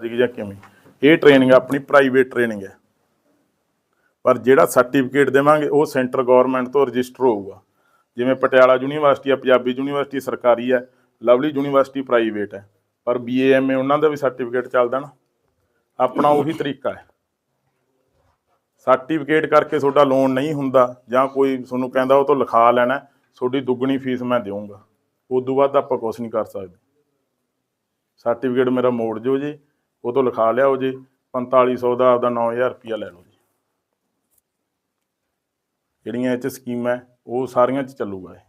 ਜੇਗੀ ਜਾਂ ਕਿਵੇਂ? ਇਹ ਟ੍ਰੇਨਿੰਗ ਆਪਣੀ ਪ੍ਰਾਈਵੇਟ ਟ੍ਰੇਨਿੰਗ ਹੈ। ਪਰ ਜਿਹੜਾ ਸਰਟੀਫਿਕੇਟ ਦੇਵਾਂਗੇ, ਉਹ ਸੈਂਟਰ ਗਵਰਨਮੈਂਟ ਤੋਂ ਰਜਿਸਟਰ ਹੋਊਗਾ। ਜਿਵੇਂ ਪਟਿਆਲਾ ਯੂਨੀਵਰਸਿਟੀ ਆ, ਪੰਜਾਬੀ ਯੂਨੀਵਰਸਿਟੀ ਸਰਕਾਰੀ ਹੈ, ਲਵਲੀ ਯੂਨੀਵਰਸਿਟੀ ਪ੍ਰਾਈਵੇਟ ਹੈ। ਪਰ ਬੀਏਐਮਏ ਉਹਨਾਂ ਦਾ ਵੀ ਸਰਟੀਫਿਕੇਟ ਚੱਲਦਾ ਨਾ। ਆਪਣਾ ਉਹੀ ਤਰੀਕਾ ਹੈ। ਸਰਟੀਫਿਕੇਟ ਕਰਕੇ ਤੁਹਾਡਾ ਲੋਨ ਨਹੀਂ ਹੁੰਦਾ, ਜਾਂ ਕੋਈ ਤੁਹਾਨੂੰ ਕਹਿੰਦਾ ਉਹ ਤੋਂ ਲਿਖਾ ਲੈਣਾ, ਤੁਹਾਡੀ ਦੁੱਗਣੀ ਫੀਸ ਮੈਂ ਦੇਵਾਂਗਾ ਉਦੋਂ ਬਾਅਦ ਆਪਾਂ ਕੁਝ ਨਹੀਂ ਕਰ ਸਕਦੇ। ਸਰਟੀਫਿਕੇਟ ਮੇਰਾ ਮੋੜ ਜੋ ਜੀ। ਉਹ ਤੋਂ ਲਿਖਾ ਲਿਆਓ ਜੀ 4500 ਦਾ ਆਪਦਾ 9000 ਰੁਪਇਆ ਲੈ ਲਓ ਜੀ। ਜਿਹੜੀਆਂ ਇਹ ਚ ਸਕੀਮਾਂ ਉਹ ਸਾਰੀਆਂ ਚ ਚੱਲੂਗਾ ਇਹ।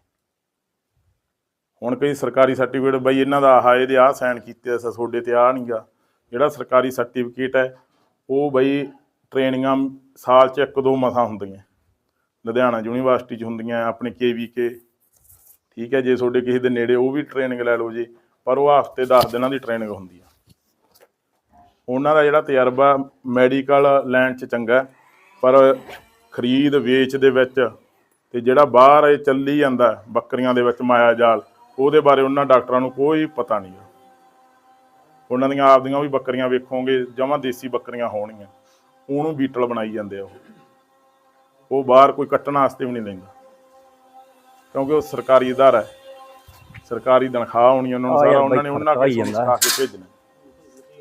ਹੁਣ ਕਈ ਸਰਕਾਰੀ ਸਰਟੀਫਿਕੇਟ, ਬਈ ਇਹਨਾਂ ਦਾ ਆਹ, ਇਹਦੇ ਆਹ ਸਾਈਨ ਕੀਤੇ ਆ ਤੁਹਾਡੇ ਤੇ ਆ ਨਹੀਂਗਾ ਜਿਹੜਾ ਸਰਕਾਰੀ ਸਰਟੀਫਿਕੇਟ ਹੈ, ਉਹ ਬਈ ਟ੍ਰੇਨਿੰਗਾਂ ਸਾਲ ਚ ਇੱਕ ਦੋ ਮਸਾਂ ਹੁੰਦੀਆਂ। ਲੁਧਿਆਣਾ ਯੂਨੀਵਰਸਿਟੀ ਚ ਹੁੰਦੀਆਂ, ਆਪਣੇ ਕੇਵੀਕੇ ਠੀਕ ਹੈ, ਜੇ ਤੁਹਾਡੇ ਕਿਸੇ ਦੇ ਨੇੜੇ ਉਹ ਵੀ ਟ੍ਰੇਨਿੰਗ ਲੈ ਲਓ ਜੀ, ਪਰ ਉਹ ਹਫ਼ਤੇ 10 ਦਿਨਾਂ ਦੀ ਟ੍ਰੇਨਿੰਗ ਹੁੰਦੀ ਆ। ਉਹਨਾਂ ਦਾ ਜਿਹੜਾ ਤਜਰਬਾ ਮੈਡੀਕਲ ਲਾਈਨ 'ਚ ਚੰਗਾ ਹੈ, ਪਰ ਖਰੀਦ ਵੇਚ ਦੇ ਵਿੱਚ ਤੇ ਜਿਹੜਾ ਬਾਹਰ ਇਹ ਚੱਲੀ ਜਾਂਦਾ ਹੈ, ਬੱਕਰੀਆਂ ਦੇ ਵਿੱਚ ਮਾਇਆ ਜਾਲ ਉਹਦੇ ਬਾਰੇ ਉਹਨਾਂ ਡਾਕਟਰਾਂ ਨੂੰ ਕੋਈ ਪਤਾ ਨਹੀਂ ਗਾ। ਉਹਨਾਂ ਦੀਆਂ ਆਪਦੀਆਂ ਵੀ ਬੱਕਰੀਆਂ ਵੇਖੋਗੇ ਜਮਾਂ ਦੇਸੀ ਬੱਕਰੀਆਂ ਹੋਣਗੀਆਂ ਉਹਨੂੰ ਬੀਟਲ ਬਣਾਈ ਜਾਂਦੇ ਆ ਉਹ ਉਹ ਬਾਹਰ ਕੋਈ ਕੱਟਣ ਵਾਸਤੇ ਵੀ ਨਹੀਂ ਲੈਂਦਾ ਕਿਉਂਕਿ ਉਹ ਸਰਕਾਰੀ ਅਦਾਰਾ ਹੈ ਸਰਕਾਰੀ ਤਨਖਾਹ ਹੋਣੀ ਉਹਨਾਂ ਨੂੰ ਸਾਰਾ ਉਹਨਾਂ ਨੇ ਉਹਨਾਂ ਹੀ ਕੋਲ ਜਾਂਦਾ। ਸਿਖਾ ਕੇ ਭੇਜਣਾ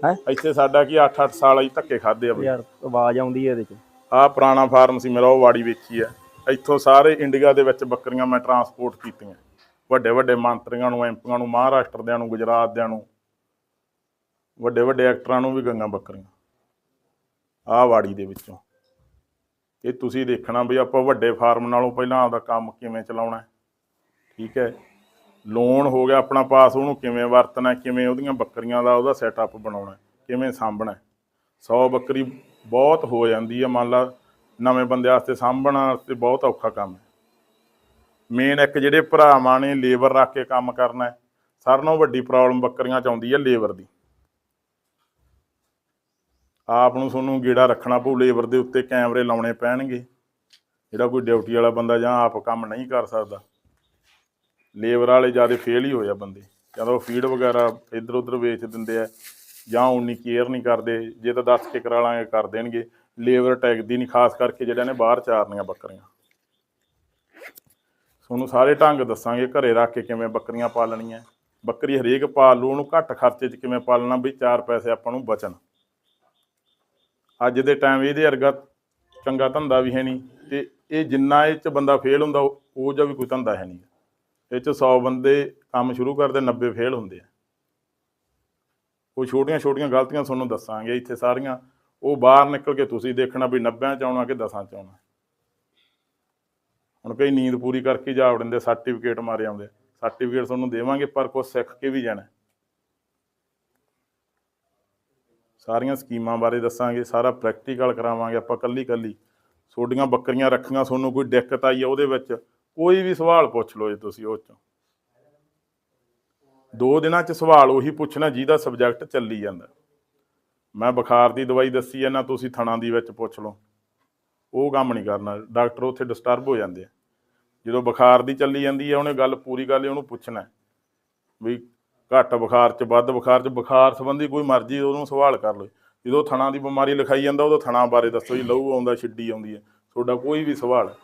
ਹੈਂ? ਇੱਥੇ ਸਾਡਾ ਕੀ 8-8 ਸਾਲ ਅਸੀਂ ਧੱਕੇ ਖਾਦੇ ਆ ਬਈ। ਯਾਰ ਆਵਾਜ਼ ਆਉਂਦੀ ਹੈ ਇਹਦੇ ਚ। ਆਹ ਪੁਰਾਣਾ ਫਾਰਮ ਸੀ ਮੇਰਾ ਉਹ ਵਾੜੀ ਵੇਚੀ ਹੈ ਇੱਥੋਂ ਸਾਰੇ ਇੰਡੀਆ ਦੇ ਵਿੱਚ ਬੱਕਰੀਆਂ ਮੈਂ ਟਰਾਂਸਪੋਰਟ ਕੀਤੀਆਂ। ਵੱਡੇ ਵੱਡੇ ਮੰਤਰੀਆਂ ਨੂੰ ਐਮਪੀਆਂ ਨੂੰ ਮਹਾਰਾਸ਼ਟਰ ਦਿਆਂ ਨੂੰ ਗੁਜਰਾਤ ਦਿਆਂ ਨੂੰ। ਵੱਡੇ ਵੱਡੇ ਐਕਟਰਾਂ ਨੂੰ ਵੀ ਗੰਗਾ ਬੱਕਰੀਆਂ। ਆਹ ਵਾੜੀ ਦੇ ਵਿੱਚੋਂ। ਇਹ ਤੁਸੀਂ ਦੇਖਣਾ ਵੀ ਆਪਾਂ ਵੱਡੇ ਫਾਰਮ ਨਾਲੋਂ ਪਹਿਲਾਂ ਆਪਦਾ ਕੰਮ ਕਿਵੇਂ ਚਲਾਉਣਾ। ਠੀਕ ਹੈ। ਲੋਨ ਹੋ ਗਿਆ ਆਪਣਾ ਪਾਸ, ਉਹਨੂੰ ਕਿਵੇਂ ਵਰਤਣਾ, ਕਿਵੇਂ ਉਹਦੀਆਂ ਬੱਕਰੀਆਂ ਦਾ ਉਹਦਾ ਸੈਟਅਪ ਬਣਾਉਣਾ, ਕਿਵੇਂ ਸਾਂਭਣਾ। ਹੈ। 100 ਬੱਕਰੀ ਬਹੁਤ ਹੋ ਜਾਂਦੀ ਹੈ ਮੰਨ ਲਾ ਨਵੇਂ ਬੰਦੇ ਵਾਸਤੇ ਸਾਂਭਣਾ ਵਾਸਤੇ ਬਹੁਤ ਔਖਾ ਕੰਮ ਹੈ। ਮੇਨ ਇੱਕ ਜਿਹੜੇ ਭਰਾਵਾਂ ਨੇ ਲੇਬਰ ਰੱਖ ਕੇ ਕੰਮ ਕਰਨਾ ਸਾਰਿਆਂ ਨਾਲੋਂ ਵੱਡੀ ਪ੍ਰੋਬਲਮ ਬੱਕਰੀਆਂ ਚ ਆਉਂਦੀ ਹੈ ਲੇਬਰ ਦੀ। ਆਪ ਨੂੰ ਤੁਹਾਨੂੰ ਗੇੜਾ ਰੱਖਣਾ ਪਊ, ਲੇਬਰ ਦੇ ਉੱਤੇ ਕੈਮਰੇ ਲਾਉਣੇ ਪੈਣਗੇ। ਜਿਹੜਾ ਕੋਈ ਡਿਊਟੀ ਵਾਲਾ ਬੰਦਾ ਜਾਂ ਆਪ ਕੰਮ ਨਹੀਂ ਕਰ ਸਕਦਾ। ਲੇਬਰ ਵਾਲੇ ਜ਼ਿਆਦਾ ਫੇਲ ਹੀ ਹੋਏ ਆ ਬੰਦੇ। ਜਦੋਂ ਫੀਡ ਵਗੈਰਾ ਇੱਧਰ ਉੱਧਰ ਵੇਚ ਦਿੰਦੇ ਆ, ਜਾਂ ਉਨੀ ਕੇਅਰ ਨਹੀਂ ਕਰਦੇ, ਜੇ ਤਾਂ ਦੱਸ ਕੇ ਕਰਾ ਲਾਂਗੇ ਕਰ ਦੇਣਗੇ। ਲੇਬਰ ਟੈਗਦੀ ਨਹੀਂ, ਖਾਸ ਕਰਕੇ ਜਿਹੜਿਆਂ ਨੇ ਬਾਹਰ ਚਾਰਨੀਆਂ ਬੱਕਰੀਆਂ। ਤੁਹਾਨੂੰ ਸਾਰੇ ਢੰਗ ਦੱਸਾਂਗੇ, ਘਰੇ ਰੱਖ ਕੇ ਕਿਵੇਂ ਬੱਕਰੀਆਂ ਪਾਲਣੀਆਂ। ਬੱਕਰੀ ਹਰੇਕ ਪਾਲ ਲਓ ਉਹਨੂੰ ਘੱਟ ਖਰਚੇ 'ਚ ਕਿਵੇਂ ਪਾਲਣਾ ਵੀ ਚਾਰ ਪੈਸੇ ਆਪਾਂ ਨੂੰ ਬਚਣ। ਅੱਜ ਦੇ ਟਾਈਮ ਇਹਦੇ ਵਰਗਾ ਚੰਗਾ ਧੰਦਾ ਵੀ ਹੈ ਨਹੀਂ, ਤੇ ਇਹ ਜਿੰਨਾ ਇਹ 'ਚ ਬੰਦਾ ਫੇਲ ਹੁੰਦਾ, ਉਹ ਉਹ ਜਿਹਾ ਵੀ ਕੋਈ ਧੰਦਾ ਹੈ ਨਹੀਂ। ਇਹ 'ਚ 100 ਬੰਦੇ ਕੰਮ ਸ਼ੁਰੂ ਕਰਦੇ 90 ਫੇਲ ਹੁੰਦੇ ਆ। ਉਹ ਛੋਟੀਆਂ ਛੋਟੀਆਂ ਗਲਤੀਆਂ ਤੁਹਾਨੂੰ ਦੱਸਾਂਗੇ ਇੱਥੇ ਸਾਰੀਆਂ। ਉਹ ਬਾਹਰ ਨਿਕਲ ਕੇ ਤੁਸੀਂ ਦੇਖਣਾ ਵੀ 90 ਚ ਆਉਣਾ ਕਿ 10 ਚ ਆਉਣਾ। ਹੁਣ ਕਈ ਨੀਂਦ ਪੂਰੀ ਕਰਕੇ ਜਾ ਵੜਦੇ, ਸਰਟੀਫਿਕੇਟ ਮਾਰੇ ਆਉਂਦੇ। ਸਰਟੀਫਿਕੇਟ ਤੁਹਾਨੂੰ ਦੇਵਾਂਗੇ, ਪਰ ਕੁਛ ਸਿੱਖ ਕੇ ਵੀ ਜਾਣਾ। ਸਾਰੀਆਂ ਸਕੀਮਾਂ ਬਾਰੇ ਦੱਸਾਂਗੇ, ਸਾਰਾ ਪ੍ਰੈਕਟੀਕਲ ਕਰਾਵਾਂਗੇ ਆਪਾਂ ਕੱਲੀ ਕੱਲੀ ਤੁਹਾਡੀਆਂ ਬੱਕਰੀਆਂ ਰੱਖੀਆਂ, ਤੁਹਾਨੂੰ ਕੋਈ ਦਿੱਕਤ ਆਈ ਹੈ ਉਹਦੇ ਵਿੱਚ ਕੋਈ ਵੀ ਸਵਾਲ ਪੁੱਛ ਲਓ ਜੇ ਤੁਸੀਂ ਉਹ ਚੋਂ। ਦੋ ਦਿਨਾਂ ਚ ਸਵਾਲ ਉਹੀ ਪੁੱਛਣਾ ਜਿਹਦਾ ਸਬਜੈਕਟ ਚੱਲੀ ਜਾਂਦਾ। ਮੈਂ ਬੁਖਾਰ ਦੀ ਦਵਾਈ ਦੱਸੀ ਹੈ ਨਾ ਤੁਸੀਂ ਥਣਾ ਦੀ ਵਿੱਚ ਪੁੱਛ ਲਓ। ਉਹ ਕੰਮ ਨਹੀਂ ਕਰਨਾ ਡਾਕਟਰ ਉੱਥੇ ਡਿਸਟਰਬ ਹੋ ਜਾਂਦੇ ਆ। ਜਦੋਂ ਬੁਖਾਰ ਦੀ ਚੱਲੀ ਜਾਂਦੀ ਹੈ ਉਹਨੇ ਗੱਲ ਪੂਰੀ ਗੱਲ ਲਈ, ਉਹਨੂੰ ਪੁੱਛਣਾ। ਵੀ ਘੱਟ ਬੁਖਾਰ ਚ, ਵੱਧ ਬੁਖਾਰ ਚ, ਬੁਖਾਰ ਸੰਬੰਧੀ ਕੋਈ ਮਰਜ਼ੀ ਉਹਨੂੰ ਸਵਾਲ ਕਰ ਲਓ। ਜਦੋਂ ਥਣਾ ਦੀ ਬਿਮਾਰੀ ਲਿਖਾਈ ਜਾਂਦਾ, ਉਦੋਂ ਥਣਾ ਬਾਰੇ ਦੱਸੋ ਜੀ, ਲਹੂ ਆਉਂਦਾ, ਛਿੱਡੀ ਆਉਂਦੀ ਹੈ ਤੁਹਾਡਾ ਕੋਈ ਵੀ ਸਵਾਲ। ਹੈ।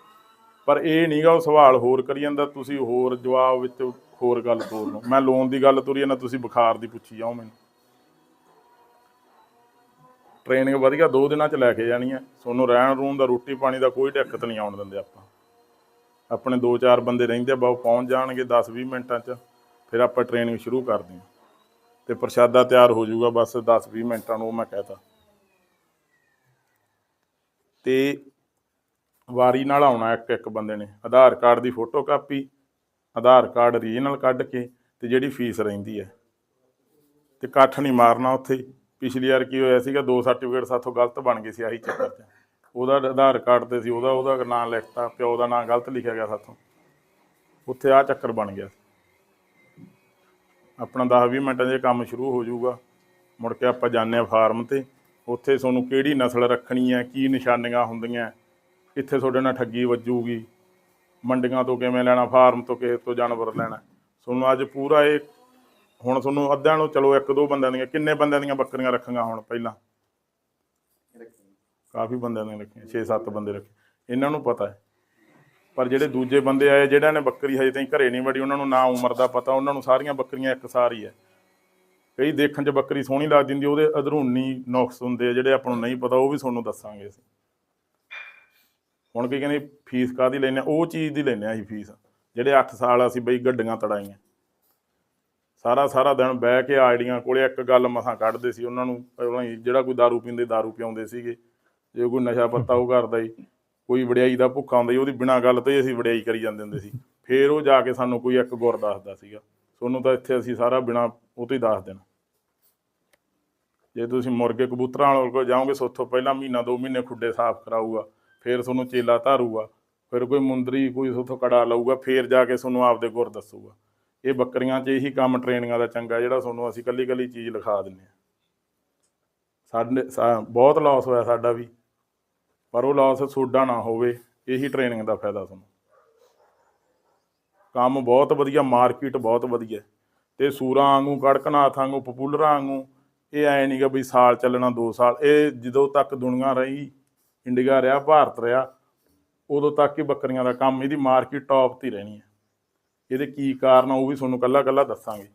ਪਰ ਇਹ ਨਹੀਂਗਾ ਉਹ ਸਵਾਲ ਹੋਰ ਕਰੀ ਜਾਂਦਾ, ਤੁਸੀਂ ਹੋਰ ਜਵਾਬ ਵਿੱਚ ਹੋਰ ਗੱਲ ਤੋਰ ਲਓ। ਮੈਂ ਲੋਨ ਦੀ ਗੱਲ ਤੋਰੀ ਜਾਂਦਾ ਤੁਸੀਂ ਬੁਖਾਰ ਦੀ ਪੁੱਛੀ ਜਾਓ ਮੈਨੂੰ। ਟ੍ਰੇਨਿੰਗ ਵਧੀਆ ਦੋ ਦਿਨਾਂ ਚ ਲੈ ਕੇ ਜਾਣੀ ਹੈ ਤੁਹਾਨੂੰ ਰਹਿਣ ਰੂਣ ਦਾ, ਰੋਟੀ ਪਾਣੀ ਦਾ ਕੋਈ ਦਿੱਕਤ ਨਹੀਂ ਆਉਣ ਦਿੰਦੇ ਆਪਾਂ। ਆਪਣੇ ਦੋ ਚਾਰ ਬੰਦੇ ਰਹਿੰਦੇ ਆ ਬਹੁਤ ਪਹੁੰਚ ਜਾਣਗੇ 10-20 ਮਿੰਟਾਂ ਚ, ਫਿਰ ਆਪਾਂ ਟ੍ਰੇਨਿੰਗ ਸ਼ੁਰੂ ਕਰਦੇ ਹਾਂ ਤੇ ਪ੍ਰਸ਼ਾਦਾ ਤਿਆਰ ਹੋ ਜਾਊਗਾ, ਬਸ 10-20 ਮਿੰਟਾਂ ਨੂੰ ਉਹ ਮੈਂ ਕਹਿਤਾ। ਤੇ ਵਾਰੀ ਨਾਲ ਆਉਣਾ ਇੱਕ ਇੱਕ ਬੰਦੇ ਨੇ। ਆਧਾਰ ਕਾਰਡ ਦੀ photo copy, Aadhaar card regional ਕੱਢ ਕੇ ਤੇ ਜਿਹੜੀ ਫੀਸ ਰਹਿੰਦੀ ਹੈ। ਤੇ ਇਕੱਠ ਨਹੀਂ ਮਾਰਨਾ ਉੱਥੇ। ਪਿਛਲੀ ਵਾਰ ਕੀ ਹੋਇਆ ਸੀਗਾ, ਦੋ ਸਰਟੀਫਿਕੇਟ ਸਾਥੋਂ ਗਲਤ ਬਣ ਗਏ ਸੀ, ਆਹੀ ਚੱਕਰ 'ਚ। ਉਹਦਾ ਆਧਾਰ ਕਾਰਡ ਤੇ ਸੀ, ਉਹਦਾ ਉਹਦਾ ਨਾਂ ਲਿਖਤਾ, ਪਿਓ ਦਾ ਨਾਂ ਗਲਤ ਲਿਖਿਆ ਗਿਆ ਸਾਥੋਂ। ਉੱਥੇ ਆ ਚੱਕਰ ਬਣ ਗਿਆ। ਆਪਣਾ 10-20 ਮਿੰਟਾਂ 'ਚ ਕੰਮ ਸ਼ੁਰੂ ਹੋ ਜਾਊਗਾ। ਮੁੜ ਕੇ ਆਪਾਂ ਜਾਂਦੇ ਆ ਫਾਰਮ ਤੇ। ਉੱਥੇ ਤੁਹਾਨੂੰ ਕਿਹੜੀ ਨਸਲ ਰੱਖਣੀ ਹੈ, ਕੀ ਨਿਸ਼ਾਨੀਆਂ ਹੁੰਦੀਆਂ ਕਿੱਥੇ ਤੁਹਾਡੇ ਨਾਲ ਠੱਗੀ ਵੱਜੂਗੀ? ਮੰਡੀਆਂ ਤੋਂ ਕਿਵੇਂ ਲੈਣਾ, ਫਾਰਮ ਤੋਂ ਕਿਸੇ ਤੋਂ ਜਾਨਵਰ ਲੈਣਾ? ਤੁਹਾਨੂੰ ਅੱਜ ਪੂਰਾ ਇਹ ਹੁਣ ਤੁਹਾਨੂੰ ਅੱਧਿਆਂ ਨੂੰ ਚਲੋ ਇੱਕ ਦੋ ਬੰਦਿਆਂ ਦੀਆਂ, ਕਿੰਨੇ ਬੰਦਿਆਂ ਦੀਆਂ ਬੱਕਰੀਆਂ ਰੱਖਾਂਗਾ ਹੁਣ ਪਹਿਲਾਂ? ਕਾਫੀ ਬੰਦਿਆਂ ਨੇ ਰੱਖੀਆਂ 6-7 ਬੰਦੇ ਰੱਖੇ। ਇਹਨਾਂ ਨੂੰ ਪਤਾ ਹੈ। ਪਰ ਜਿਹੜੇ ਦੂਜੇ ਬੰਦੇ ਆਏ, ਜਿਹੜਿਆਂ ਨੇ ਬੱਕਰੀ ਹਜੇ ਤਾਈਂ ਘਰੇ ਨਹੀਂ ਵੜੀ, ਉਹਨਾਂ ਨੂੰ ਨਾ ਉਮਰ ਦਾ ਪਤਾ, ਉਹਨਾਂ ਨੂੰ ਸਾਰੀਆਂ ਬੱਕਰੀਆਂ ਇੱਕ ਸਾਰੀ ਹੈ। ਕਈ ਦੇਖਣ 'ਚ ਬੱਕਰੀ ਸੋਹਣੀ ਲੱਗਦੀ ਹੁੰਦੀ, ਉਹਦੇ ਅਧਰੂਨੀ ਨੁਕਸ ਹੁੰਦੇ ਆ, ਜਿਹੜੇ ਆਪਾਂ ਨੂੰ ਨਹੀਂ ਪਤਾ, ਉਹ ਵੀ ਤੁਹਾਨੂੰ ਦੱਸਾਂਗੇ ਅਸੀਂ। ਹੁਣ ਕੀ ਕਹਿੰਦੇ ਫੀਸ ਕਾਦੀ ਲੈਨੇ ਆ ਉਹ ਚੀਜ਼ ਦੀ ਲੈਨੇ ਆ ਅਸੀਂ ਫੀਸ ਜਿਹੜੇ 8 ਸਾਲ ਅਸੀਂ ਬਈ ਗੱਡੀਆਂ ਤੜਾਈਆਂ ਸਾਰਾ ਸਾਰਾ ਦਿਨ ਬਹਿ ਕੇ ਆੜੀਆਂ ਕੋਲੇ ਇੱਕ ਗੱਲ ਮਸਾਂ ਕੱਢਦੇ ਸੀ ਉਹਨਾਂ ਨੂੰ ਪਹਿਲਾਂ ਹੀ ਜਿਹੜਾ ਕੋਈ दारू ਪੀਂਦੇ दारू ਪਿਆਉਂਦੇ ਸੀਗੇ ਜੇ ਕੋਈ ਨਸ਼ਾ ਪੱਤਾ ਉਹ ਕਰਦਾ ਹੀ ਕੋਈ ਵਡਿਆਈ ਦਾ ਭੁੱਖਾ ਹੁੰਦਾ ਸੀ ਉਹਦੀ ਬਿਨਾਂ ਗੱਲ ਤੋਂ ਹੀ ਅਸੀਂ ਵਡਿਆਈ ਕਰੀ ਜਾਂਦੇ ਹੁੰਦੇ ਸੀ ਫੇਰ ਉਹ ਜਾ ਕੇ ਸਾਨੂੰ ਕੋਈ ਇੱਕ ਗੁਰ ਦੱਸਦਾ ਸੀਗਾ ਤੁਹਾਨੂੰ ਤਾਂ ਇੱਥੇ ਅਸੀਂ ਸਾਰਾ ਬਿਨਾਂ ਉਹ ਤੋਂ ਹੀ ਦੱਸ ਦੇਣਾ ਜੇ ਤੁਸੀਂ ਮੁਰਗੇ ਕਬੂਤਰਾਂ ਵਾਲੇ ਕੋਲ ਜਾਓਗੇ ਸੋਥੋਂ ਪਹਿਲਾਂ ਮਹੀਨਾ ਦੋ ਮਹੀਨੇ ਖੁੱਡੇ ਸਾਫ਼ ਕਰਾਊਗਾ ਫਿਰ ਤੁਹਾਨੂੰ ਚੇਲਾ ਧਾਰੂਗਾ। ਫਿਰ ਕੋਈ ਮੁੰਦਰੀ ਕੋਈ ਸੋਥੋਂ ਕੜਾ ਲਊਗਾ, ਫਿਰ ਜਾ ਕੇ ਤੁਹਾਨੂੰ ਆਪਦੇ ਗੁਰ ਦੱਸੂਗਾ। ਇਹ ਬੱਕਰੀਆਂ 'ਚ ਇਹੀ ਕੰਮ ਟ੍ਰੇਨਿੰਗਾਂ ਦਾ ਚੰਗਾ, ਜਿਹੜਾ ਤੁਹਾਨੂੰ ਅਸੀਂ ਕੱਲੀ ਕੱਲੀ ਚੀਜ਼ ਲਿਖਾ ਦਿੰਨੇ ਆ ਸਾਡੇ ਬਹੁਤ ਲਾਸ ਹੋਇਆ ਸਾਡਾ ਵੀ, ਪਰ ਉਹ ਲਾਸ ਸੋਡਾ ਨਾ ਹੋਵੇ, ਇਹੀ ਟ੍ਰੇਨਿੰਗ ਦਾ ਫਾਇਦਾ ਤੁਹਾਨੂੰ। ਕੰਮ ਬਹੁਤ ਵਧੀਆ ਮਾਰਕੀਟ ਬਹੁਤ ਵਧੀਆ। ਤੇ ਸੂਰਾਂ ਵਾਂਗੂ, ਕੜਕਨਾਥ ਵਾਂਗੂ ਪਪੂਲਰਾਂ ਵਾਂਗੂ, ਇਹ ਐ ਨਹੀਂਗਾ ਵੀ ਸਾਲ ਚੱਲਣਾ 2 ਸਾਲ, ਇਹ ਜਦੋਂ ਤੱਕ ਦੁਨੀਆ ਰਹੀ ਇੰਡੀਆ ਰਿਹਾ ਭਾਰਤ ਰਿਹਾ ਉਦੋਂ ਤੱਕ ਹੀ ਬੱਕਰੀਆਂ ਦਾ ਕੰਮ ਇਹਦੀ ਮਾਰਕੀਟ ਟੌਪ ਤੇ ਰਹਿਣੀ ਹੈ। ਇਹਦੇ ਕੀ ਕਾਰਨ ਆ ਉਹ ਵੀ ਤੁਹਾਨੂੰ ਕੱਲਾ ਕੱਲਾ ਦੱਸਾਂਗੇ।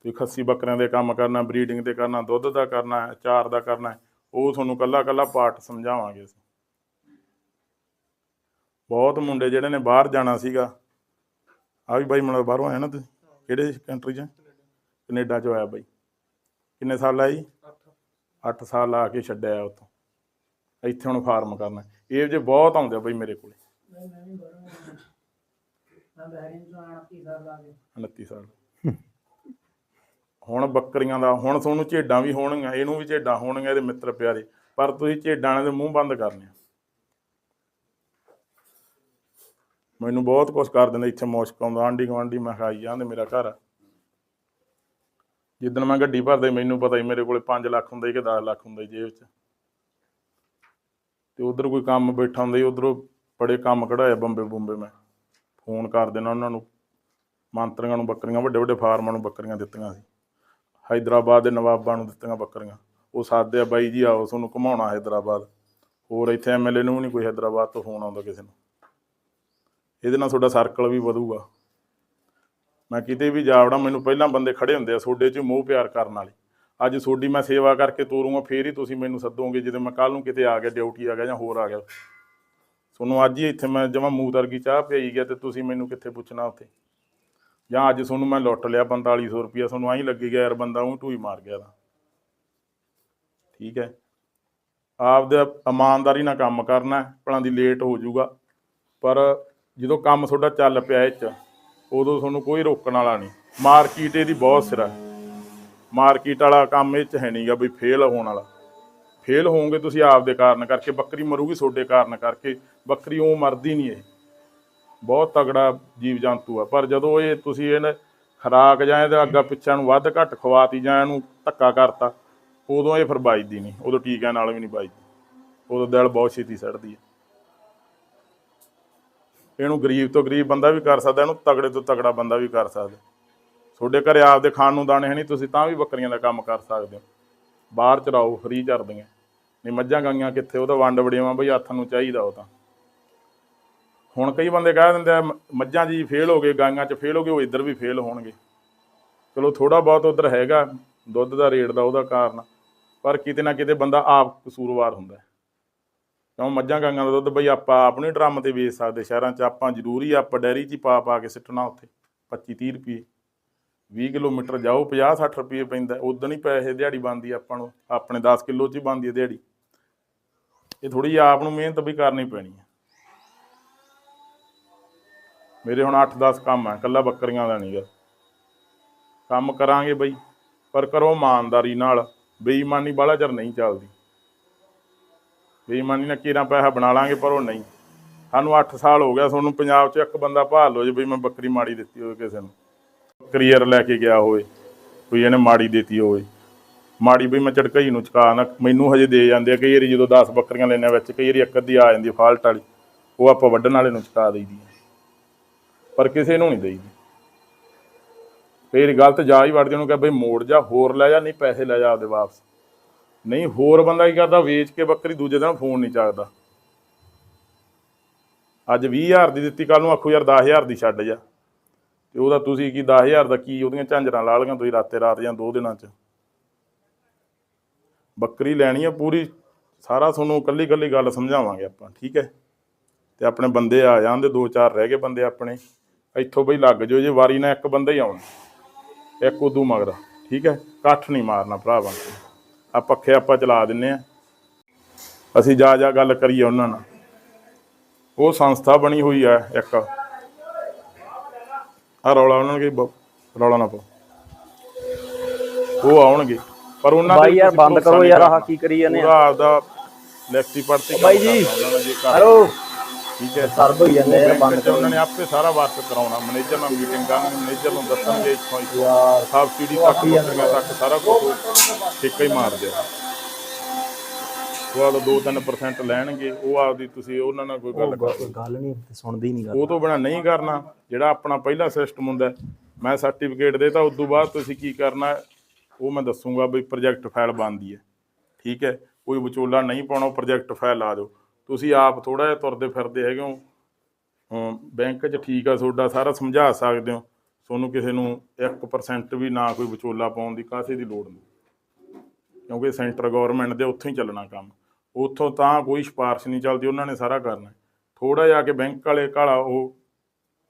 ਤੇ ਖੱਸੀ ਬੱਕਰਿਆਂ ਦੇ ਕੰਮ ਕਰਨਾ ਬਰੀਡਿੰਗ ਤੇ ਕਰਨਾ ਦੁੱਧ ਦਾ ਕਰਨਾ ਅਚਾਰ ਦਾ ਕਰਨਾ ਉਹ ਤੁਹਾਨੂੰ ਕੱਲਾ ਕੱਲਾ ਪਾਰਟ ਸਮਝਾਵਾਂਗੇ ਅਸੀਂ। ਬਹੁਤ ਮੁੰਡੇ ਜਿਹੜੇ ਨੇ ਬਾਹਰ ਜਾਣਾ ਸੀਗਾ। ਆ ਵੀ ਬਾਈ ਮਨ ਬਾਹਰੋਂ ਆਇਆ ਨਾ ਤੁਸੀਂ? ਕਿਹੜੇ ਕੰਟਰੀ 'ਚ? ਕੈਨੇਡਾ 'ਚ ਆਇਆ ਬਾਈ। ਕਿੰਨੇ ਸਾਲ ਆਇਆ ਜੀ? 8 ਸਾਲ ਲਾ ਕੇ ਛੱਡਿਆ ਉੱਥੋਂ। ਇੱਥੇ ਹੁਣ ਫਾਰਮ ਕਰਨਾ। ਇਹ ਜੇ ਬਹੁਤ ਆਉਂਦੇ ਆ ਬਾਈ ਮੇਰੇ ਕੋਲੇ। ਨਹੀਂ ਮੈਂ ਵੀ ਬੜਾ ਮੈਂ ਬਹਿਰੀਨ ਤੋਂ ਆਣਾ 30 ਸਾਲ ਲਾ ਕੇ 29 ਸਾਲ। ਹੁਣ ਬੱਕਰੀਆਂ ਦਾ ਹੁਣ ਤੁਹਾਨੂੰ ਝੇਡਾਂ ਵੀ ਹੋਣਗੀਆਂ ਇਹਨੂੰ ਵੀ ਝੇਡਾਂ ਹੋਣਗੀਆਂ ਇਹਦੇ ਮਿੱਤਰ ਪਿਆਰੇ। ਪਰ ਤੁਸੀਂ ਝੇਡਾਂ ਦੇ ਮੂੰਹ ਬੰਦ ਕਰਨੇ ਮੈਨੂੰ ਬਹੁਤ ਕੁਝ ਕਰ ਦਿੰਦੇ ਇੱਥੇ ਮੁਸ਼ਕ ਆਉਂਦਾ ਆਂਢੀ ਗੁਆਂਢੀ ਮੈਂ ਖਾਈ ਜਾਂਦੇ ਮੇਰਾ ਘਰ। ਜਿੱਦਣ ਮੈਂ ਗੱਡੀ ਭਰਦੇ ਮੈਨੂੰ ਪਤਾ ਹੀ ਮੇਰੇ ਕੋਲੇ 5 ਲੱਖ ਹੁੰਦਾ ਸੀ ਕਿ 10 ਲੱਖ ਹੁੰਦਾ ਜੇਬ 'ਚ। ਤੇ ਉਧਰ ਕੋਈ ਕੰਮ ਬੈਠਾ ਹੁੰਦਾ ਹੀ ਉਧਰੋਂ ਬੜੇ ਕੰਮ ਕਢਾਇਆ ਬੰਬੇ ਬੰਬੇ ਮੈਂ। ਫੋਨ ਕਰ ਦੇਣਾ ਉਹਨਾਂ ਨੂੰ, ਮੰਤਰੀਆਂ ਨੂੰ ਬੱਕਰੀਆਂ, ਵੱਡੇ ਵੱਡੇ ਫਾਰਮਾਂ ਨੂੰ ਬੱਕਰੀਆਂ ਦਿੱਤੀਆਂ ਸੀ। ਹైదరాబాద్ ਦੇ ਨਵਾਬਾਂ ਨੂੰ ਦਿੱਤੀਆਂ ਬੱਕਰੀਆਂ। ਉਹ ਸਾਦੇ ਆ, ਬਾਈ ਜੀ ਆਓ, ਤੁਹਾਨੂੰ ਘੁਮਾਉਣਾ ਹైదరాబాద్। ਹੋਰ ਇੱਥੇ ਐਮਐਲਏ ਨੂੰ ਨਹੀਂ ਕੋਈ ਹైదరాబాద్ ਤੋਂ ਫੋਨ ਆਉਂਦਾ ਕਿਸੇ ਨੂੰ। ਇਹਦੇ ਨਾਲ ਤੁਹਾਡਾ ਸਰਕਲ ਵੀ ਵਧੂਗਾ। ਮੈਂ ਕਿਤੇ ਵੀ ਜਾਵੜਾ ਮੈਨੂੰ ਪਹਿਲਾਂ ਬੰਦੇ ਖੜੇ ਹੁੰਦੇ ਆ ਤੁਹਾਡੇ 'ਚ ਮੋਹ ਪਿਆਰ ਕਰਨ ਵਾਲੇ। ਅੱਜ ਤੁਹਾਡੀ ਮੈਂ ਸੇਵਾ ਕਰਕੇ ਤੋਰੂੰਗਾ, ਫੇਰ ਹੀ ਤੁਸੀਂ ਮੈਨੂੰ ਸੱਦੋਗੇ, ਜਦੋਂ ਮੈਂ ਕੱਲ ਨੂੰ ਕਿਤੇ ਆ ਗਿਆ, ਡਿਊਟੀ ਆ ਗਿਆ ਜਾਂ ਹੋਰ ਆ ਗਿਆ। ਤੁਹਾਨੂੰ ਅੱਜ ਹੀ ਇੱਥੇ ਮੈਂ ਜਮਾ ਮੂੰਹ ਵਰਗੀ ਚਾਹ ਪਿਆਈ ਗਿਆ ਤੇ ਤੁਸੀਂ ਮੈਨੂੰ ਕਿੱਥੇ ਪੁੱਛਣਾ ਉੱਥੇ? ਜਾਂ ਅੱਜ ਤੁਹਾਨੂੰ ਮੈਂ ਲੁੱਟ ਲਿਆ 4500 ਰੁਪਇਆ, ਤੁਹਾਨੂੰ ਆਹੀ ਲੱਗੀ ਗਿਆ ਯਾਰ ਬੰਦਾ, ਉਹ ਢੂਈ ਮਾਰ ਗਿਆ ਦਾ ਠੀਕ ਹੈ। ਆਪਦੇ ਇਮਾਨਦਾਰੀ ਨਾਲ ਕੰਮ ਕਰਨਾ, ਭਲਾ ਦੀ ਲੇਟ ਹੋ ਜਾਊਗਾ, ਪਰ ਜਦੋਂ ਕੰਮ ਤੁਹਾਡਾ ਚੱਲ ਪਿਆ ਇਹ 'ਚ, ਉਦੋਂ ਤੁਹਾਨੂੰ ਕੋਈ ਰੋਕਣ ਵਾਲਾ ਨਹੀਂ। ਮਾਰਕੀਟ ਇਹਦੀ ਬਹੁਤ ਸਿਰਾ ਮਾਰਕੀਟ ਵਾਲਾ ਕੰਮ ਇਹ 'ਚ ਹੈ ਨਹੀਂਗਾ ਵੀ ਫੇਲ ਹੋਣ ਵਾਲਾ। ਫੇਲ ਹੋਵੋਗੇ ਤੁਸੀਂ ਆਪਦੇ ਕਾਰਨ ਕਰਕੇ, ਬੱਕਰੀ ਮਰੂਗੀ ਤੁਹਾਡੇ ਕਾਰਨ ਕਰਕੇ, ਬੱਕਰੀ ਉਹ ਮਰਦੀ ਨਹੀਂ ਇਹ। ਬਹੁਤ ਤਗੜਾ ਜੀਵ ਜੰਤੂ ਆ, ਪਰ ਜਦੋਂ ਇਹ ਤੁਸੀਂ ਇਹਨੇ ਖਰਾਕ ਜਾਂ ਇਹਦੇ ਅੱਗਾ ਪਿੱਛਾ ਨੂੰ ਵੱਧ ਘੱਟ ਖਵਾਤੀ ਜਾਂ ਇਹਨੂੰ ਧੱਕਾ ਕਰਤਾ, ਉਦੋਂ ਇਹ ਫਿਰ ਬਾਜਦੀ ਨਹੀਂ ਉਦੋਂ ਟੀਕਿਆਂ ਨਾਲ ਵੀ ਨਹੀਂ ਬਾਜਦੀ ਉਦੋਂ ਦਿਲ ਬਹੁਤ ਛੇਤੀ ਸੜਦੀ ਹੈ ਇਹਨੂੰ ਗਰੀਬ ਤੋਂ ਗਰੀਬ ਬੰਦਾ ਵੀ ਕਰ ਸਕਦਾ, ਇਹਨੂੰ ਤਗੜੇ ਤੋਂ ਤਗੜਾ ਬੰਦਾ ਵੀ ਕਰ ਸਕਦਾ। ਤੁਹਾਡੇ ਘਰੇ ਆਪਦੇ ਖਾਣ ਨੂੰ ਦਾਣੇ ਹੈ ਨਹੀਂ, ਤੁਸੀਂ ਤਾਂ ਵੀ ਬੱਕਰੀਆਂ ਦਾ ਕੰਮ ਕਰ ਸਕਦੇ ਹੋ। ਬਾਹਰ ਚਰਾਓ ਫਰੀ ਚਰਦੀਆਂ ਨਹੀਂ, ਮੱਝਾਂ ਗਾਈਆਂ ਕਿੱਥੇ ਉਹਦਾ ਵੰਡ ਵੜੇਵਾ ਬਈ ਹੱਥ ਨੂੰ ਚਾਹੀਦਾ ਉਹ ਤਾਂ। ਹੁਣ ਕਈ ਬੰਦੇ ਕਹਿ ਦਿੰਦੇ ਆ, ਮ- ਮੱਝਾਂ ਜੀ ਫੇਲ ਹੋ ਗਏ, ਗਾਈਆਂ 'ਚ ਫੇਲ ਹੋ ਗਏ, ਉਹ ਇੱਧਰ ਵੀ ਫੇਲ ਹੋਣਗੇ। ਚਲੋ ਥੋੜਾ ਬਹੁਤ ਉਧਰ ਹੈਗਾ, ਦੁੱਧ ਦਾ ਰੇਟ ਦਾ ਉਹਦਾ ਕਾਰਨ। ਪਰ ਕਿਤੇ ਨਾ ਕਿਤੇ ਬੰਦਾ ਆਪ ਕਸੂਰਵਾਰ ਹੁੰਦਾ ਕਿਉਂ, ਮੱਝਾਂ ਗਾਈਆਂ ਦਾ ਦੁੱਧ ਬਈ ਆਪਾਂ ਆਪਣੇ ਡਰਮ ਤੇ ਵੇਚ ਸਕਦੇ, ਸ਼ਹਿਰਾਂ 'ਚ ਆਪਾਂ ਜ਼ਰੂਰੀ ਆਪਾਂ ਡੈਰੀ 'ਚ ਹੀ ਪਾ ਪਾ ਕੇ ਸਿੱਟਣਾ ਉੱਥੇ 25 30 ਰੁਪਏ 20 ਕਿਲੋਮੀਟਰ ਜਾਓ 50 60 ਰੁਪਏ ਪੈਂਦਾ ਉਦੋਂ ਹੀ ਪੈਸੇ ਦਿਹਾੜੀ ਬਣਦੀ ਆਪਾਂ ਨੂੰ, ਆਪਣੇ 10 ਕਿਲੋ 'ਚ ਹੀ ਬਣਦੀ ਹੈ ਦਿਹਾੜੀ। ਇਹ ਥੋੜੀ ਜਿਹੀ ਆਪ ਨੂੰ ਮਿਹਨਤ ਵੀ ਕਰਨੀ ਪੈਣੀ ਹੈ ਮੇਰੇ ਹੁਣ 8-10 ਕੰਮ ਆ ਕੱਲਾ ਬੱਕਰੀਆਂ ਦਾ ਨਹੀਂਗਾ ਕੰਮ ਕਰਾਂਗੇ ਬਈ, ਪਰ ਕਰੋ ਇਮਾਨਦਾਰੀ ਨਾਲ। ਬੇਈਮਾਨੀ ਬਾਹਲਾ ਚਿਰ ਨਹੀਂ ਚੱਲਦੀ। ਬੇਈਮਾਨੀ ਨਾਲ ਕੀਰਾਂ ਪੈਸਾ ਬਣਾ ਲਾਂਗੇ, ਪਰ ਉਹ ਨਹੀਂ। ਸਾਨੂੰ 8 ਸਾਲ ਹੋ ਗਿਆ, ਤੁਹਾਨੂੰ ਪੰਜਾਬ 'ਚ ਇੱਕ ਬੰਦਾ ਭਾਲ ਲਓ ਜੇ ਬਈ ਮੈਂ ਬੱਕਰੀ ਮਾੜੀ ਦਿੱਤੀ ਹੋਵੇ ਕਿਸੇ ਨੂੰ। ਕਰੀਅਰ ਲੈ ਕੇ ਗਿਆ ਹੋਵੇ ਕੋਈ ਇਹਨੇ ਮਾੜੀ ਦਿੱਤੀ ਹੋਵੇ। ਮਾੜੀ ਬਈ ਮੈਂ ਝਟਕਈ ਨੂੰ ਚੁਕਾ ਨਾ, ਮੈਨੂੰ ਹਜੇ ਦੇ ਜਾਂਦੇ ਆ, ਕਈ ਵਾਰੀ ਜਦੋਂ 10 ਬੱਕਰੀਆਂ ਲੈਣੇ ਵਿੱਚ, ਕਈ ਵਾਰੀ ਇੱਕ ਅੱਧੀ ਆ ਜਾਂਦੀ ਫਾਲਟ ਵਾਲੀ, ਉਹ ਆਪਾਂ ਵੱਢਣ ਵਾਲੇ ਨੂੰ ਚੁਕਾ ਦਈਦੀ ਪਰ ਕਿਸੇ ਨੂੰ ਨਹੀਂ ਦਈਦੀ। ਫੇਰ ਗਲਤ ਜਾ ਹੀ ਵੜਦੇ ਉਹਨੂੰ ਕਹੇ ਬਈ ਮੋੜ ਜਾ, ਹੋਰ ਲੈ ਜਾ, ਨਹੀਂ ਪੈਸੇ ਲੈ ਜਾ ਆਪਦੇ ਵਾਪਸ। ਨਹੀਂ, ਹੋਰ ਬੰਦਾ ਕੀ ਕਰਦਾ, ਵੇਚ ਕੇ ਬੱਕਰੀ ਦੂਜੇ ਦਿਨ ਫੋਨ ਨਹੀਂ ਚੱਕਦਾ। ਅੱਜ 20000 ਦੀ ਦਿੱਤੀ ਕੱਲ ਨੂੰ ਆਖੋ ਯਾਰ 10000 ਦੀ ਛੱਡ ਜਾ। ਤੇ ਉਹਦਾ ਤੁਸੀਂ ਕੀ 10000 ਦਾ ਕੀ ਉਹਦੀਆਂ ਝਾਂਜਰਾਂ ਲਾ ਲਈਆਂ ਤੁਸੀਂ ਰਾਤੇ ਰਾਤ ਜਾਂ ਦੋ ਦਿਨਾਂ ਚ? ਬੱਕਰੀ ਲੈਣੀ ਆ ਪੂਰੀ, ਸਾਰਾ ਤੁਹਾਨੂੰ ਕੱਲੀ ਕੱਲੀ ਗੱਲ ਸਮਝਾਵਾਂਗੇ ਆਪਾਂ, ਠੀਕ ਹੈ? ਤੇ ਆਪਣੇ ਬੰਦੇ ਆ ਜਾਂਦੇ ਦੋ ਚਾਰ ਰਹਿ ਗਏ ਬੰਦੇ ਆਪਣੇ, ਇੱਥੋਂ ਬਈ ਲੱਗ ਜਾਓ, ਜੇ ਵਾਰੀ ਨਾਲ ਇੱਕ ਬੰਦਾ ਹੀ ਆਉਣਾ, ਇੱਕ ਉਦੋਂ ਮਗਰ, ਠੀਕ ਹੈ? ਇਕੱਠ ਨਹੀਂ ਮਾਰਨਾ ਭਰਾ ਬਣ ਕੇ ਆ ਪੱਖੇ ਆਪਾਂ ਚਲਾ ਦਿੰਨੇ ਆ। ਅਸੀਂ ਜਾ ਜਾ ਗੱਲ ਕਰੀਏ ਉਹਨਾਂ ਨਾਲ। ਉਹ ਸੰਸਥਾ ਬਣੀ ਹੋਈ ਹੈ ਇੱਕ। ਆ ਰੌਲਾ ਉਹਨਾਂ ਨੂੰ ਕਿ ਰੌਲਾ ਨਾ ਪਾਓ। ਉਹ ਆਉਣਗੇ। ਪਰ ਉਹਨਾਂ ਬਾਈ ਯਾਰ ਤੁਸੀਂ ਬੰਦ ਭਰੋਸਾ ਕਰੋ ਨਹੀਂ ਯਾਰ ਆਹ। ਕੀ ਕਰੀ ਜਾਂਦੇ ਆ। ਪੂਰਾ ਆਪਦਾ ਲੈਕਸੀ ਪੜਤੀ ਬਾਈ ਜੀ। ਹੈਲੋ। ਠੀਕ ਹੈ। ਸਰਦ ਹੋਈ ਜਾਂਦੇ ਯਾਰ ਬੰਦ ਤੇ ਉਹਨਾਂ ਨੇ ਆਪੇ ਸਾਰਾ ਵਰਕ ਕਰਾਉਣਾ। ਮੈਨੇਜਰ ਨਾਲ ਮੀਟਿੰਗ ਕਰਨੀ ਮੈਨੇਜਰ ਨੂੰ ਦੱਸਣਗੇ ਇੱਥੋਂ ਇੱਥੋਂ ਯਾਰ ਸਬਸਿਡੀ ਤੱਕ ਬੱਕਰੀਆਂ ਤੱਕ ਸਾਰਾ ਕੁਝ ਠੇਕਾ ਹੀ ਮਾਰ ਦਿਆ। ਉਹ ਆਪਦਾ 2-3% ਲੈਣਗੇ ਉਹ ਆਪਦੀ ਤੁਸੀਂ ਉਹਨਾਂ ਨਾਲ ਕੋਈ ਗੱਲ ਕਰੋ ਗੱਲ ਨਹੀਂ ਸੁਣਦੀ ਨਹੀਂ ਗੱਲ। ਉਹ ਤੋਂ ਬਿਨਾ ਨਹੀਂ ਕਰਨਾ ਜਿਹੜਾ ਆਪਣਾ ਪਹਿਲਾ ਸਿਸਟਮ ਹੁੰਦਾ ਮੈਂ ਸਰਟੀਫਿਕੇਟ ਦੇਤਾ ਉਸ ਤੋਂ ਬਾਅਦ ਤੁਸੀਂ ਕੀ ਕਰਨਾ ਉਹ ਮੈਂ ਦੱਸੂਗਾ ਵੀ ਪ੍ਰੋਜੈਕਟ ਫਾਈਲ ਬਣਦੀ ਹੈ। ਠੀਕ ਹੈ? ਕੋਈ ਵਿਚੋਲਾ ਨਹੀਂ ਪਾਉਣਾ ਪ੍ਰੋਜੈਕਟ ਫਾਈਲ ਲਾ ਦਿਓ। ਤੁਸੀਂ ਆਪ ਥੋੜਾ ਜਿਹਾ ਤੁਰਦੇ ਫਿਰਦੇ ਹੈਗੇ ਹੋ। ਬੈਂਕ 'ਚ ਠੀਕ ਆ ਤੁਹਾਡਾ ਸਾਰਾ ਸਮਝਾ ਸਕਦੇ ਹੋ। ਤੁਹਾਨੂੰ ਕਿਸੇ ਨੂੰ 1% ਵੀ ਨਾ ਕੋਈ ਵਿਚੋਲਾ ਪਾਉਣ ਦੀ ਕਾਸੇ ਦੀ ਲੋੜ ਨਹੀਂ। ਕਿਉਂਕਿ ਸੈਂਟਰ ਗਵਰਨਮੈਂਟ ਦੇ ਉੱਥੋਂ ਹੀ ਚੱਲਣਾ ਕੰਮ। ਉੱਥੋਂ ਤਾਂ ਕੋਈ ਸਿਫਾਰਿਸ਼ ਨਹੀਂ ਚੱਲਦੀ, ਉਹਨਾਂ ਨੇ ਸਾਰਾ ਕਰਨਾ। ਥੋੜਾ ਜਿਹਾ ਕਿ ਬੈਂਕ ਵਾਲੇ ਕਾਲਾ ਉਹ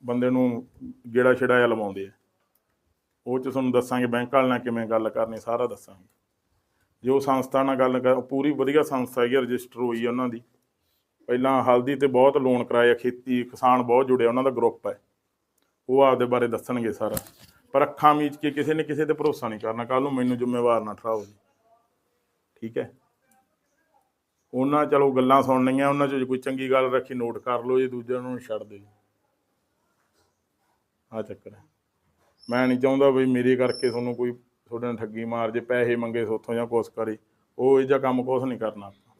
ਬੰਦੇ ਨੂੰ ਗੇੜਾ ਛੇੜਾ ਜਿਹਾ ਲਵਾਉਂਦੇ ਆ। ਉਹ ਚ ਤੁਹਾਨੂੰ ਦੱਸਾਂਗੇ ਬੈਂਕ ਵਾਲੇ ਨਾਲ ਕਿਵੇਂ ਗੱਲ ਕਰਨੀ, ਸਾਰਾ ਦੱਸਾਂਗੇ। ਜੋ ਸੰਸਥਾ ਨਾਲ ਗੱਲ ਕਰ ਪੂਰੀ ਵਧੀਆ ਸੰਸਥਾ ਹੈਗੀ, ਰਜਿਸਟਰ ਹੋਈ ਹੈ ਉਹਨਾਂ ਦੀ। ਪਹਿਲਾਂ ਹਲਦੀ ਤੇ ਬਹੁਤ ਲੋਨ ਕਰਾਏ ਖੇਤੀ, ਕਿਸਾਨ ਬਹੁਤ ਜੁੜਿਆ ਉਹਨਾਂ ਦਾ ਗਰੁੱਪ ਹੈ ਉਹ ਆਪਦੇ ਬਾਰੇ ਦੱਸਣਗੇ ਸਾਰਾ। ਪਰ ਅੱਖਾਂ ਮੀਚ ਕੇ ਕਿਸੇ ਨੇ ਕਿਸੇ ਤੇ ਭਰੋਸਾ ਨਹੀਂ ਕਰਨਾ ਕੱਲ ਨੂੰ ਮੈਨੂੰ ਜ਼ਿੰਮੇਵਾਰ ਨਾ ਠਹਿਰਾਓ ਜੀ। ਠੀਕ ਹੈ? ਉਹਨਾਂ ਚਲੋ ਗੱਲਾਂ ਸੁਣਨੀਆਂ, ਉਹਨਾਂ 'ਚ ਜੇ ਕੋਈ ਚੰਗੀ ਗੱਲ ਰੱਖੀ ਨੋਟ ਕਰ ਲਓ, ਜੇ ਦੂਜਿਆਂ ਨੂੰ ਛੱਡ ਦਿਓ ਜੀ ਆ ਚੱਕਰ ਹੈ। ਮੈਂ ਨਹੀਂ ਚਾਹੁੰਦਾ ਵੀ ਮੇਰੇ ਕਰਕੇ ਤੁਹਾਨੂੰ ਕੋਈ ਤੁਹਾਡੇ ਨਾਲ ਠੱਗੀ ਮਾਰ ਜੇ, ਪੈਸੇ ਮੰਗੇ ਸੋਥੋਂ ਜਾਂ ਕੁਛ ਕਰੇ। ਉਹ ਇਹ ਜਿਹਾ ਕੰਮ ਕੁਛ ਨਹੀਂ ਕਰਨਾ ਆਪਾਂ।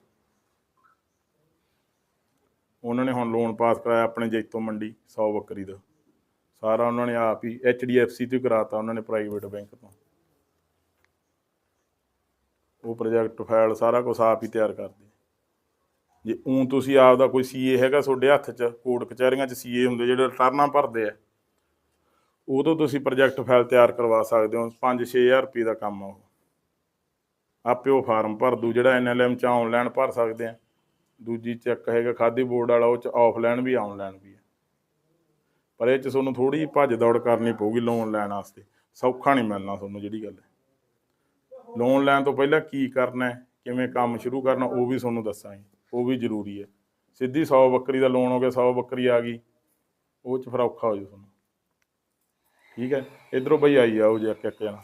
ਉਹਨਾਂ ਨੇ ਹੁਣ ਲੋਨ ਪਾਸ ਕਰਾਇਆ ਆਪਣੇ ਜੈਤੋ ਮੰਡੀ 100 ਬੱਕਰੀ ਦਾ। ਸਾਰਾ ਉਹਨਾਂ ਨੇ ਆਪ ਹੀ HDFC ਤੋਂ ਹੀ ਕਰਾਤਾ ਉਹਨਾਂ ਨੇ ਪ੍ਰਾਈਵੇਟ ਬੈਂਕ ਤੋਂ। ਉਹ ਪ੍ਰੋਜੈਕਟ ਫਾਈਲ ਸਾਰਾ ਕੁਝ ਆਪ ਹੀ ਤਿਆਰ ਕਰਦੇ ਜੇ ਉਂ ਤੁਸੀਂ ਆਪ ਦਾ ਕੋਈ ਸੀਏ ਹੈਗਾ ਤੁਹਾਡੇ ਹੱਥ 'ਚ, ਕੋਰਟ ਕਚਹਿਰੀਆਂ 'ਚ ਸੀਏ ਹੁੰਦੇ ਜਿਹੜੇ ਰਿਟਰਨਾਂ ਭਰਦੇ ਆ ਉਦੋਂ ਤੁਸੀਂ ਪ੍ਰੋਜੈਕਟ ਫਾਈਲ ਤਿਆਰ ਕਰਵਾ ਸਕਦੇ ਹੋ 5-6000 ਰੁਪਏ ਦਾ ਕੰਮ ਆ ਉਹ। ਆਪੇ ਉਹ ਫਾਰਮ ਭਰ ਦੂ, ਜਿਹੜਾ ਐਨਐਲਐਮ 'ਚ ਆਨਲਾਈਨ ਭਰ ਸਕਦੇ ਆ। ਦੂਜੀ ਚੱਕ ਹੈਗਾ ਖਾਦੀ ਬੋਰਡ ਵਾਲਾ, ਉਹ 'ਚ ਆਫਲਾਈਨ ਵੀ ਆਨਲਾਈਨ ਵੀ ਹੈ ਪਰ ਇਹ 'ਚ ਤੁਹਾਨੂੰ ਥੋੜੀ ਜਿਹੀ ਭੱਜ ਦੌੜ ਕਰਨੀ ਪਊਗੀ ਲੋਨ ਲੈਣ ਵਾਸਤੇ। ਸੌਖਾ ਨਹੀਂ ਮਿਲਣਾ ਤੁਹਾਨੂੰ ਜਿਹੜੀ ਗੱਲ ਹੈ। ਲੋਨ ਲੈਣ ਤੋਂ ਪਹਿਲਾਂ ਕੀ ਕਰਨਾ ਹੈ, ਕਿਵੇਂ ਕੰਮ ਸ਼ੁਰੂ ਕਰਨਾ, ਉਹ ਵੀ ਤੁਹਾਨੂੰ ਦੱਸਾਂਗੇ। ਉਹ ਵੀ ਜ਼ਰੂਰੀ ਹੈ। ਸਿੱਧੀ 100 ਬੱਕਰੀ ਦਾ ਲੋਨ ਹੋ ਗਿਆ 100 ਬੱਕਰੀ ਆ ਗਈ, ਉਹ ਚ ਫਿਰ ਔਖਾ ਹੋ ਜੂ ਤੁਹਾਨੂੰ। ਠੀਕ ਹੈ, ਇਧਰੋਂ ਬਈ ਆਈ ਜਾਓ ਜੇ ਇੱਕ ਇੱਕ ਜਣਾ।